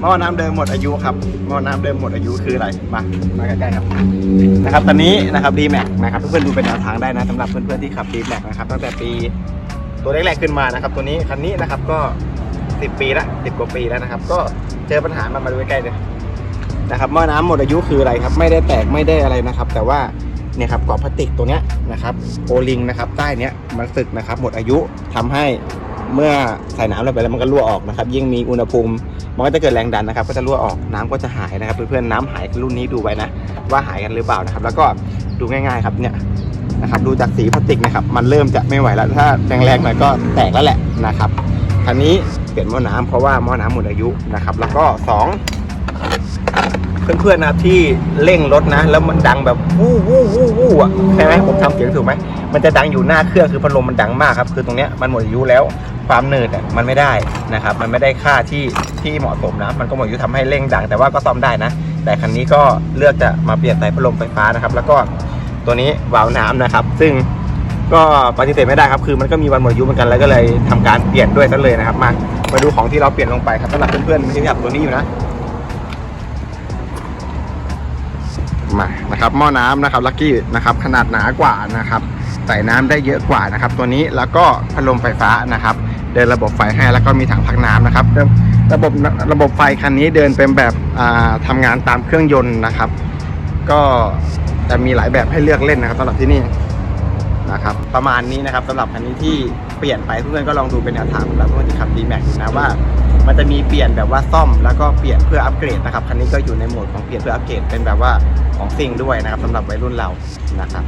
หม้อน้ำเดิมหมดอายุครับหม้อน้ำเดิมหมดอายุคืออะไรมามาใกล้ๆครับนะครับ ตอนนี้นะครับดีแม็กนะครับเพื่อนๆดูเป็นแนวทางได้นะสำหรับเพื่อนๆที่ขับดีแม็กนะครับตั้งแต่ปีตัวแรกๆขึ้นมานะครับ ตัวนี้คันนี้นะครับก็10ปีละ10กว่าปีแล้วนะครับ ก็เจอปัญหามันมาดูใกล้ๆเลยนะครับหม้อน้ำหมดอายุคืออะไรครับ ไม่ได้แตกไม่ได้อะไรนะครับ แต่ว่าเนี่ยครับกรอบพลาสติกตัวเนี้ยนะครับโอลิงนะครับใต้เนี้ยมันสึกนะครับ หมดอายุทำให้ เมื่อใส่น้ำลงไปแล้วมันก็รั่วออกนะครับ ยิ่งมีอุณหภูมิมันก็จะเกิดแรงดันนะครับ ก็จะรั่วออกน้ำก็จะหายนะครับ เพื่อนๆน้ำหายรุ่นนี้ดูไว้นะ ว่าหายกันหรือเปล่านะครับ แล้วก็ดูง่าย ๆ ครับเนี่ยนะครับดูจากสีพลาสติกนะครับ มันเริ่มจะไม่ไหวแล้วถ้าแรงๆหน่อยก็แตกแล้วแหละนะครับคันนี้เปลี่ยนหม้อน้ำเพราะว่าหม้อน้ำหมดอายุนะครับ แล้วก็สองเพื่อนๆนะครับที่เร่งรถนะ แล้วมันดังแบบวู้วู้วู้วู้อะใช่ไหมผมทำเสียงถูกไหม มันจะดังอยู่หน้าเครื่องคือพัดลมมันดังมากครับ คือตรงเนี้ยมันหมดอายุแล้วความเนิร์ดอะมันไม่ได้นะครับ มันไม่ได้ค่าที่ที่เหมาะสมนะ มันก็หมดอายุทำให้เร่งดัง แต่ว่าก็ซ่อมได้นะ แต่คันนี้ก็เลือกจะมาเปลี่ยนสายพัดลมไฟฟ้านะครับ แล้วก็ตัวนี้วาล์วน้ำนะครับ ซึ่งก็ปฏิเสธไม่ได้ครับ คือมันก็มีวันหมดอายุเหมือนกัน แล้วก็เลยทำการเปลี่ยนด้วยซะเลยนะครับ มา มาดูของที่เราเปลี่ยนลงไปครับสำหรับเพื่อนๆที่ขับตัวนี้อยู่นะ มา นะครับ หม้อน้ำนะครับ ลักกี้นะครับ ขนาดหนากว่านะครับ ใส่น้ำได้เยอะกว่านะครับ ตัวนี้แล้วก็พัดลมไฟฟ้านะครับ เดินระบบไฟให้แล้วก็มีถังพักน้ำนะครับระบบระบบไฟคันนี้เดินเป็นแบบอ่าทำงานตามเครื่องยนต์นะครับ ก็จะมีหลายแบบให้เลือกเล่นนะครับสำหรับที่นี่นะครับประมาณนี้นะครับสำหรับคันนี้ที่เปลี่ยนไปเพื่อนก็ลองดูเป็นแนวทางสำหรับเพื่อนที่ขับ D Max นะว่า มันจะมีเปลี่ยนแบบว่าซ่อมแล้วก็เปลี่ยนเพื่ออัปเกรดนะครับคันนี้ก็อยู่ในโหมดของเปลี่ยนเพื่ออัปเกรดเป็นแบบว่าของซิ่งด้วยนะครับสำหรับวัยรุ่นเรานะครับ